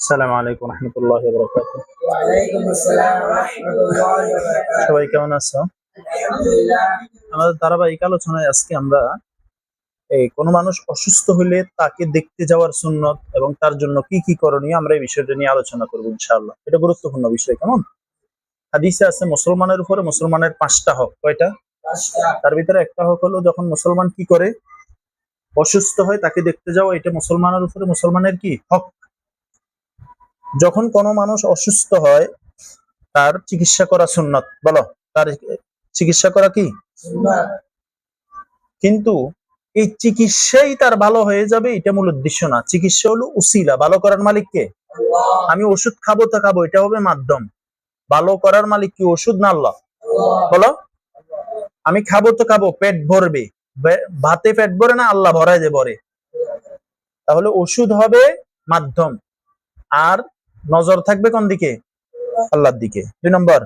আসসালামু আলাইকুম রহমতুল্লাহ সবাই কেমন আছো? আমাদের ধারাবাহিক আলোচনায় আজকে আমরা এই কোনো মানুষ অসুস্থ হলে তাকে দেখতে যাওয়ার সুন্নত এবং তার জন্য কি কি করণীয় আমরা এই বিষয়টা নিয়ে আলোচনা করব ইনশাআল্লাহ। এটা গুরুত্বপূর্ণ বিষয়, কেমন? হাদিসে আছে মুসলমানের উপরে মুসলমানের পাঁচটা হক, কয়টা? তার ভিতরে একটা হক হলো যখন মুসলমান কি করে? অসুস্থ হয় তাকে দেখতে যাওয়া, এটা মুসলমানের উপরে মুসলমানের কি? হক। যখন কোনো মানুষ অসুস্থ হয়, তার চিকিৎসা করা সুন্নত। বলো, তার চিকিৎসা করা কি? কিন্তু এই চিকিৎসাই তার ভালো হয়ে যাবে, এটা মূল উদ্দেশ্য না। চিকিৎসা হলো উসিলা, ভালো করার মালিক কে? আমি ওষুধ খাব তা খাব, এটা হবে মাধ্যম। ভালো করার মালিক কি, ওষুধ না আল্লাহ? বলো, আমি খাব তো খাব, পেট ভরবে। ভাতে পেট ভরে না, আল্লাহ ভরায় যে ভরে। তাহলে ওষুধ হবে মাধ্যম। আর নজর থাকবে কোন দিকে? আল্লাহর দিকে। দুই নম্বর,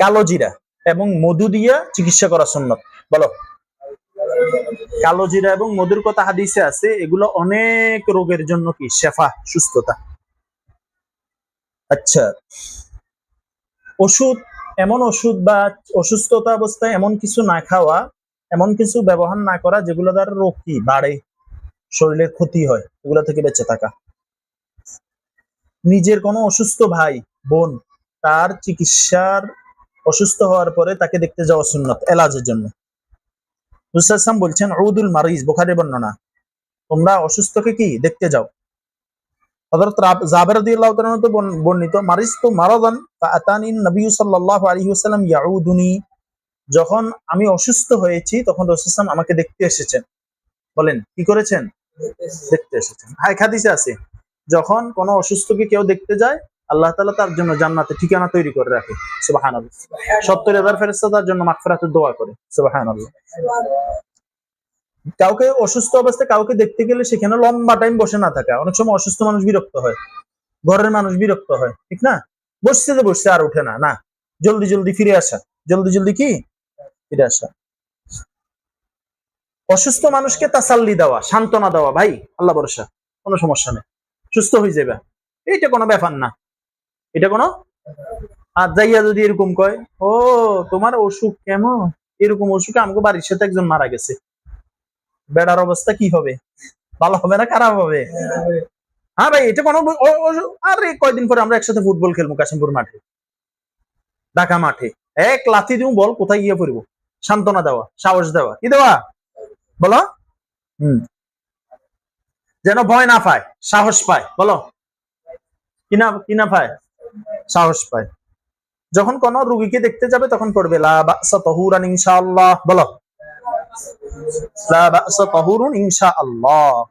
কালো জিরা এবং মধু দিয়া চিকিৎসা করা সুন্নত। বলো। কালো জিরা এবং মধুর কথা হাদিসে আছে, এগুলো অনেক রোগের জন্য কি? শেফা, সুস্থতা। আচ্ছা। ওষুধ, এমন ওষুধ বা অসুস্থতা অবস্থায় এমন কিছু না খাওয়া, এমন কিছু ব্যবহার না করা, যেগুলো দ্বারা রোগ কি? বাড়ে, শরীরের ক্ষতি হয়, এগুলো থেকে বেঁচে থাকা। নিজের কোনো অসুস্থ ভাই, বোন তার চিকিৎসার অসুস্থ হওয়ার পরে তাকে দেখতে যাওয়া সুন্নত, এলাজের জন্য। হুসাম বলছেন ঔদুল মারিজ, বোখারি বর্ণনা। তোমরা অসুস্থকে কি? দেখতে যাও। হযরত জাবের রাদিয়াল্লাহু তাআলা বর্ণিত মারিজ তো মারাদান ফাআতানি নবী সাল্লাল্লাহু আলাইহি ওয়াসাল্লাম যখন আমি অসুস্থ হয়েছি, তখন রাসূল আমাকে দেখতে এসেছেন। বলেন, কি করেছেন? দেখতে এসেছেন। হাই হাদিসে আছে যখন কোনো অসুস্থকে কেউ দেখতে যায় আল্লাহ তাআলা তার জন্য জান্নাতে ঠিকানা তৈরি করে রাখে। সুবহানাল্লাহ। সত্তর হাজার ফেরেস্তা তার জন্য মাগফিরাতের দোয়া করে। সুবহানাল্লাহ। কাউকে অসুস্থ অবস্থায় কাউকে দেখতে গেলে সেখানে লম্বা টাইম বসে না থাকা। অনেক সময় অসুস্থ মানুষ বিরক্ত হয়। ঘরের মানুষ বিরক্ত হয়। ঠিক না? বসছে যে বসছে আর ওঠে না। না। জলদি জলদি ফিরে আসা। জলদি জলদি কি? ফিরে আসা। অসুস্থ মানুষকে তাসাল্লি দেওয়া সান্ত্বনা দেওয়া ভাই। আল্লাহ ভরসা। কোনো সমস্যা নেই। সুস্থ হয়ে যাবে। এইটা কোনো ব্যাপার না। এটা কোনো আর যাইয়া যদি এরকম কয়, ও, তোমার অসুখ কেমন? এরকম অসুখে আমাকে বাড়ির সাথে একজন মারা গেছে। বেড়ার অবস্থা কি হবে? ভালো হবে না খারাপ হবে? হ্যাঁ ভাই, এটা কোনো আরে কয়দিন পরে আমরা একসাথে ফুটবল খেলব কাশিমপুর মাঠে। ঢাকা মাঠে। এক লাথি দিব বল কোথায় গিয়ে পড়ব? সান্ত্বনা দেওয়া, সাহস দেওয়া। কি দেওয়া? বলো। হুম। যেন ভয় না পায়, সাহস পায়। বলো। কি না কি না পায়? সাহস পায়। যখন কোন রুগীকে দেখতে যাবে, তখন পড়বে বলো।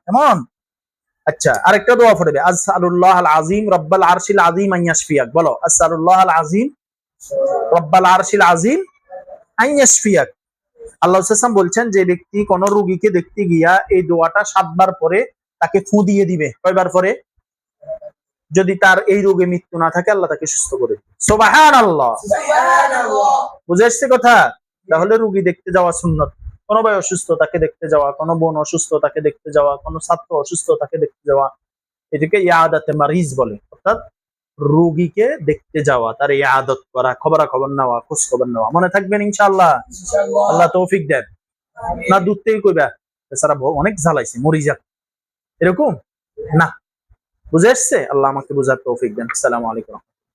কেমন? আচ্ছা আজিম আজিম রব্বাল আজিম বলছেন, যে ব্যক্তি কোন রুগীকে দেখতে গিয়া এই দোয়াটা সাতবার পরে তাকে ফু দিয়ে দিবে। কয়বার পরে? যদি তার এই রোগে মৃত্যু না থাকে আল্লাহ তাকে সুস্থ করে সোবাহান আল্লাহ বুঝে আসছে কথা? তাহলে রুগী দেখতে যাওয়া সুন্নত। কোনো ভাই অসুস্থ তাকে দেখতে যাওয়া কোনো বোন অসুস্থ তাকে দেখতে যাওয়া কোনো ছাত্র অসুস্থ তাকে দেখতে যাওয়া। এটাকে ইয়াদাতে মারিজ বলে। অর্থাৎ রুগীকে দেখতে যাওয়া তার ইয়াদত করা খবরা খবর নেওয়া খোঁজ খবর নেওয়া। মনে থাকবেন ইনশাআল্লাহ? আল্লাহ তৌফিক দেন। না দূর থেকে কইবা? বেচারা অনেক জ্বালাইছে মরি যাক এরকম? না। বুঝে আসছে আল্লাহ আমাকে বুঝার তৌফিক দেন। আসসালামু আলাইকুম।